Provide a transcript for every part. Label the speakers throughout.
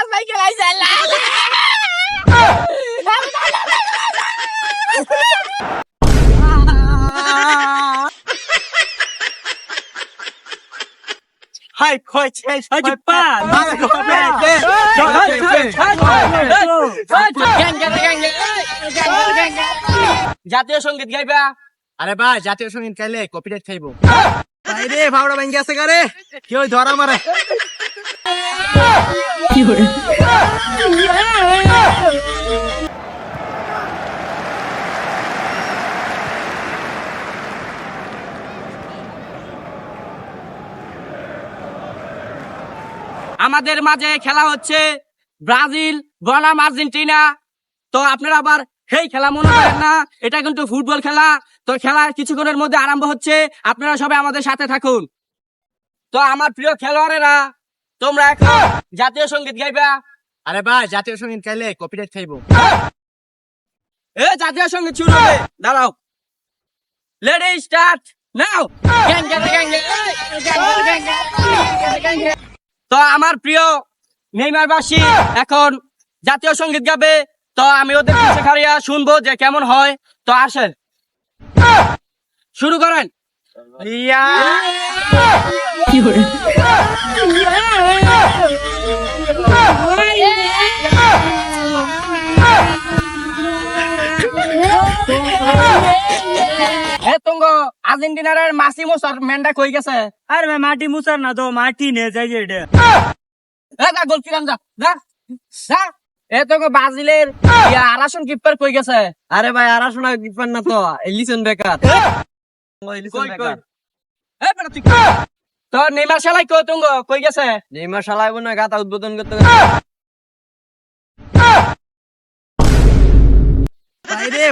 Speaker 1: সাংলাস ভাই
Speaker 2: high
Speaker 3: Ai, de pá!
Speaker 1: জাতীয় সংগীত গাইবা?
Speaker 2: আরে ভাই জাতীয় সংগীত গাইলে কপিরাইট খাইবো। ভাই রে ভাওড়া ভাঙ্গি আছে গারে কেউ ধরা মারে।
Speaker 1: আমাদের মাঝে খেলা হচ্ছে ব্রাজিল বনাম আর্জেন্টিনা। তো আপনারা আবার সেই খেলা মনে করেন না, এটা কিন্তু ফুটবল খেলা। তো খেলা কিছুক্ষণের মধ্যে আরম্ভ হচ্ছে, আপনারা সবাই আমাদের সাথে থাকুন। তো আমার প্রিয় খেলোয়াড়েরা তোমরা এখন জাতীয় সংগীত গাইবা
Speaker 2: আরে ভাই জাতীয় সংগীত গাইলে কপিরাইট খাইবো
Speaker 1: এ জাতীয় সংগীত শুরু হবে দাঁড়াও লেডি স্টার্ট নাও তো আমার প্রিয় নেইমারবাসী এখন জাতীয় সংগীত গাবে তো আমি ওদের পিছে খাড়িয়া শুনব যে কেমন হয় তো আসেন শুরু করেন
Speaker 2: ইয়া
Speaker 1: আর্জেন্টিনার মাসি মুসার মেন্ডা কই গেছে?
Speaker 3: আর মাটি মুসার না তো মাটি নে যাই
Speaker 1: এটা। যা গোল কিরাম যা যা এ তো ব্রাজিলের আরাসন কিপার কই গেছে?
Speaker 2: আরে ভাই আরাসন কিপার না তো লিসন বেকার।
Speaker 1: তোর নেইমার শালাই কো তুঙ্গ কই গেছে
Speaker 2: নেইমার শালাই গাতা উদ্বোধন করতে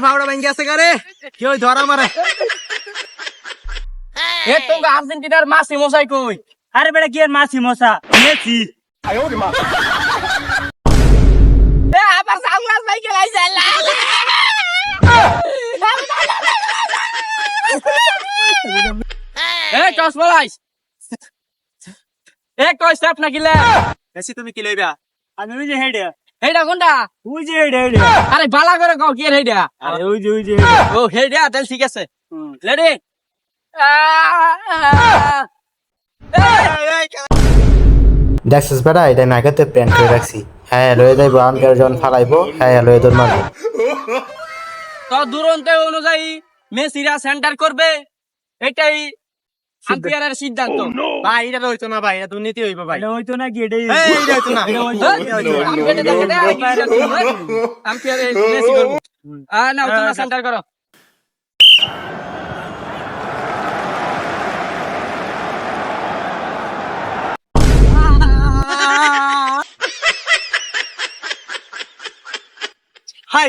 Speaker 2: ভাবড়া ধরা মারে
Speaker 1: এ তুঙ্গ আর্জেন্টিনার মাসি মোসাই কই।
Speaker 3: আরে বেড়া কি মাসি মোসা মেসি আয় ওরে মা।
Speaker 1: এ আবার ভাই কে লাইছে টস বলাইস। এ কই স্টেপ না গিলে
Speaker 2: বেশি তুমি কি লইবা?
Speaker 3: আমি ওই যে হেডে।
Speaker 1: এইটা কোনটা?
Speaker 3: ওই যে হেডে হেডে।
Speaker 1: আরে বালা করে কও কি
Speaker 3: আরে ওই যে ওই যে
Speaker 1: ও তাহলে ঠিক আছে। রেডি
Speaker 4: দেখছিস বেটা এটা আমি আগেতে প্ল্যান করে রাখছি। হ্যাঁ লয়ে যাইব আনকার যখন ফালাইবো হ্যাঁ লয়ে তোর মারবো।
Speaker 1: তো দুরন্ত অনুযায়ী মেসিরা সেন্টার করবে। এটাই আম্পায়ারের সিদ্ধান্ত।
Speaker 2: ভাই এটা হইতো না ভাই এটা দুর্নীতি হইবো ভাই।
Speaker 3: এটা হইতো না কি এটাই
Speaker 2: এই, এইটা হইতো না।
Speaker 1: আম্পায়ারে দেখে দে, আম্পায়ারে মেসি করব? আহ না তোমরা সেন্টার করো।
Speaker 2: High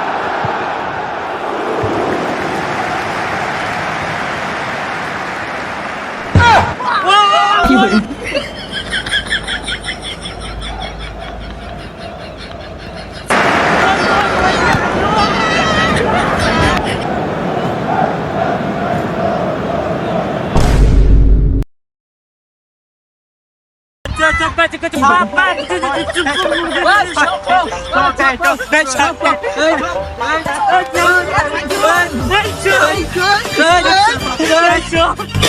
Speaker 1: giringkat.
Speaker 3: Hey,